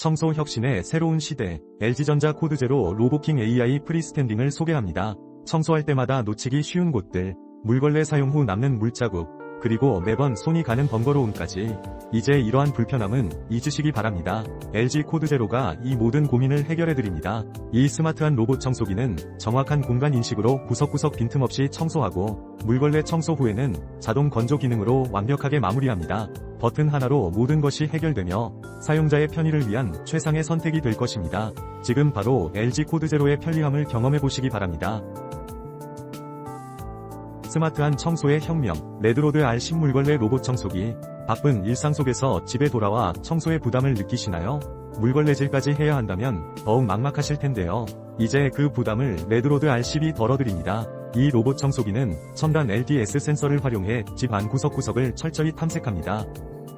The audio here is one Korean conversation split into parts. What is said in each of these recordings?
청소 혁신의 새로운 시대, LG전자 코드제로 로보킹 AI 프리스탠딩을 소개합니다. 청소할 때마다 놓치기 쉬운 곳들, 물걸레 사용 후 남는 물자국, 그리고 매번 손이 가는 번거로움까지 이제 이러한 불편함은 잊으시기 바랍니다. LG 코드 제로가 이 모든 고민을 해결해드립니다. 이 스마트한 로봇 청소기는 정확한 공간 인식으로 구석구석 빈틈없이 청소하고 물걸레 청소 후에는 자동 건조 기능으로 완벽하게 마무리합니다. 버튼 하나로 모든 것이 해결되며 사용자의 편의를 위한 최상의 선택이 될 것입니다. 지금 바로 LG 코드 제로의 편리함을 경험해 보시기 바랍니다. 스마트한 청소의 혁명, 레드로드 R10 물걸레 로봇 청소기. 바쁜 일상 속에서 집에 돌아와 청소의 부담을 느끼시나요? 물걸레질까지 해야 한다면 더욱 막막하실 텐데요. 이제 그 부담을 레드로드 R10이 덜어드립니다. 이 로봇 청소기는 첨단 LDS 센서를 활용해 집 안 구석구석을 철저히 탐색합니다.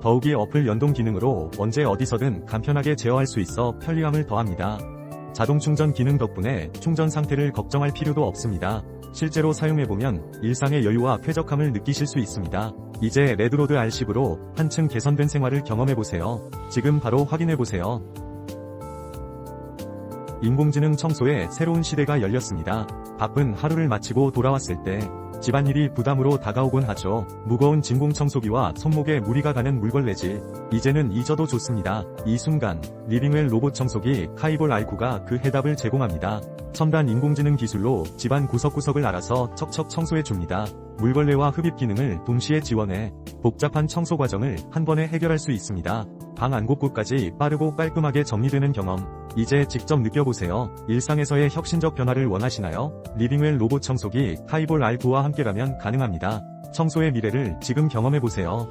더욱이 어플 연동 기능으로 언제 어디서든 간편하게 제어할 수 있어 편리함을 더합니다. 자동 충전 기능 덕분에 충전 상태를 걱정할 필요도 없습니다. 실제로 사용해보면 일상의 여유와 쾌적함을 느끼실 수 있습니다. 이제 레드로드 R10으로 한층 개선된 생활을 경험해보세요. 지금 바로 확인해보세요. 인공지능 청소의 새로운 시대가 열렸습니다. 바쁜 하루를 마치고 돌아왔을 때 집안일이 부담으로 다가오곤 하죠. 무거운 진공 청소기와 손목에 무리가 가는 물걸레질. 이제는 잊어도 좋습니다. 이 순간 리빙웰 로봇 청소기 카이볼 R9가 그 해답을 제공합니다. 첨단 인공지능 기술로 집안 구석구석을 알아서 척척 청소해 줍니다. 물걸레와 흡입 기능을 동시에 지원해 복잡한 청소 과정을 한 번에 해결할 수 있습니다. 방 안곳곳까지 빠르고 깔끔하게 정리되는 경험. 이제 직접 느껴보세요. 일상에서의 혁신적 변화를 원하시나요? 리빙웰 로봇 청소기 카이볼 R9와 함께라면 가능합니다. 청소의 미래를 지금 경험해보세요.